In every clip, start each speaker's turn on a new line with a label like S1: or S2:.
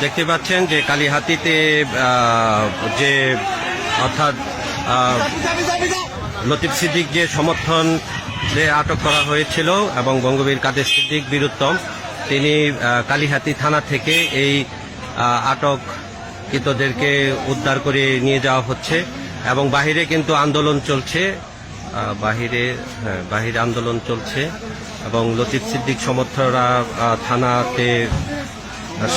S1: দেখতে পাচ্ছেন যে কালীহাতিতে যে অর্থাৎ লতিফ সিদ্দিক যে সমর্থন যে আটক করা হয়েছিল এবং বঙ্গবীর কাদের সিদ্দিক বীরুত্তম তিনি কালীহাতি থানা থেকে এই আহ, আটককৃতদেরকে উদ্ধার করে নিয়ে যাওয়া হচ্ছে এবং বাহিরে কিন্তু আন্দোলন চলছে বাহিরে হ্যাঁ বাহিরে আন্দোলন চলছে এবং লতিফ সিদ্দিক সমর্থকরা থানাতে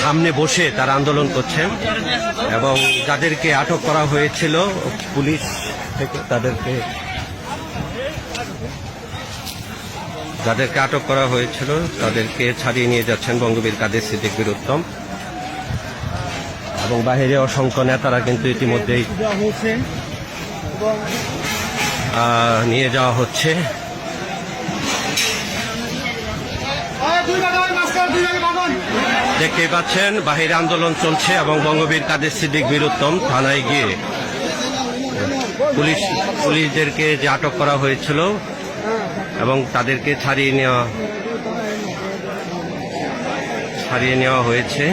S1: সামনে বসে তারা আন্দোলন করছেন এবং যাদেরকে আটক করা হয়েছিল, পুলিশ থেকে তাদেরকে যাদেরকে আটক করা হয়েছিল, তাদেরকে ছাড়িয়ে নিয়ে যাচ্ছেন বঙ্গবীর কাদের সিদ্দিক উত্তম। এবং বাহিরে অসংখ্য নেতারা কিন্তু ইতিমধ্যেই নিয়ে যাওয়া হচ্ছে। দেখতেই পাচ্ছেন, বাহিরে আন্দোলন চলছে এবং বঙ্গবীর কাদের সিদ্দিক বীরুত্তম থানায় গিয়ে পুলিশ, পুলিশদেরকে যে আটক করা হয়েছিল এবং তাদেরকে ছাড়িয়ে নেওয়া ছাড়িয়ে নেওয়া হয়েছে।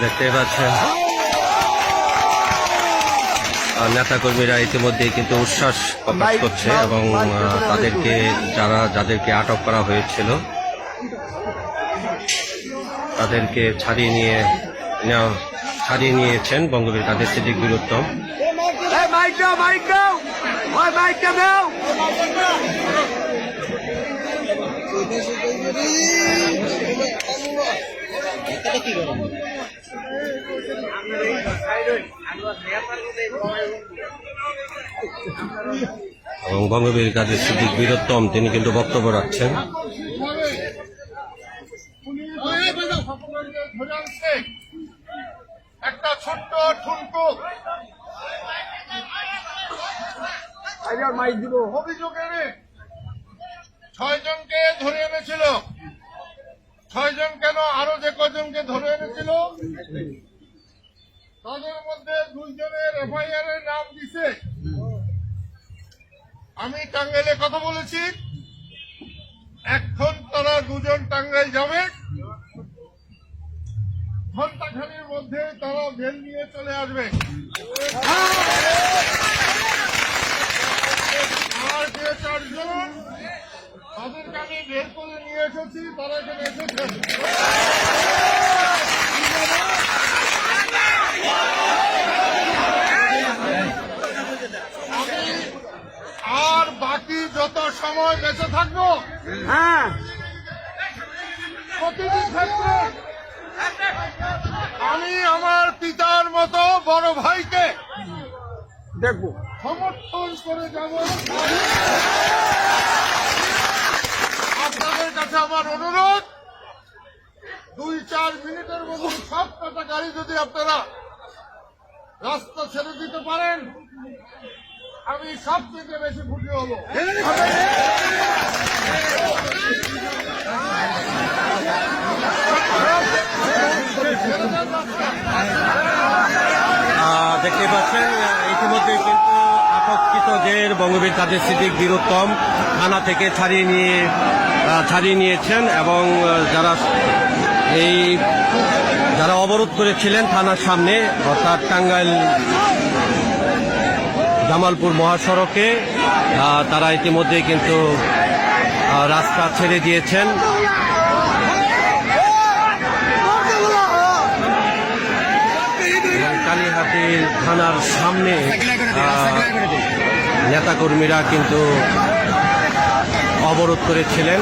S1: দেখতে পাচ্ছেন। আহ, নেতাকর্মীরা ইতিমধ্যে কিন্তু উচ্ছ্বাস প্রকাশ করছে এবং তাদেরকে যারা যাদেরকে আটক করা হয়েছিল তাদেরকে ছাড়িয়ে নিয়ে নেওয়া ছাড়িয়ে নিয়েছেন বঙ্গবীর কাদের Siddique Bir Uttom.
S2: Hey, Mike, go, Mike, go! Why, Mike, come out!
S1: এবং বঙ্গবীর কাদের সিদ্দিক বীরুত্তম তিনি কিন্তু বক্তব্য রাখছেন
S3: একটা ছোট্ট ঠুনকো
S2: মাইক দিব।
S3: অভিযোগ ছয় জনকে ধরে এনেছিল। ছয় জন কেন? আরও যে কজনকে ধরে এনেছিল? তাদের মধ্যে দুইজনের এফআইআর এর নাম দিছে। আমি টাঙ্গাইলে কথা বলেছি। এখন তারা দুজন টাঙ্গাইল যাবে। ঘন্টাখানির মধ্যে তারা ভেল নিয়ে চলে আসবে আর যে চারজন তাদেরকে আমি বের করে নিয়ে এসেছি তারা এখানে এসেছেন আর বাকি যত সময় বেঁচে থাকব
S2: হ্যাঁ।
S3: প্রতিটি ক্ষেত্রে আমি আমার পিতার মতো বড় ভাইকে
S2: দেখব।
S3: সমর্থন করে যাব। আমার অনুরোধ, দুই চার মিনিটের মধ্যে সব কটা গাড়ি যদি আপনারা রাস্তা ছেড়ে দিতে পারেন, আমি সব থেকে বেশি খুশি হব।
S1: দেখতে পাচ্ছেন ইতিমধ্যে কিন্তু আটককৃতদের বঙ্গবীর কাদের সিদ্দিক বীরুত্তম থানা থেকে ছাড়িয়ে নিয়ে ছাড়িয়ে নিয়েছেন এবং যারা এই, যারা অবরোধ করেছিলেন থানার সামনে, অর্থাৎ টাঙ্গাইল জামালপুর মহাসড়কে তারা ইতিমধ্যে কিন্তু রাস্তা ছেড়ে দিয়েছেন। এবং কালীহাটি থানার সামনে নেতাকর্মীরা কিন্তু অবরোধ করেছিলেন।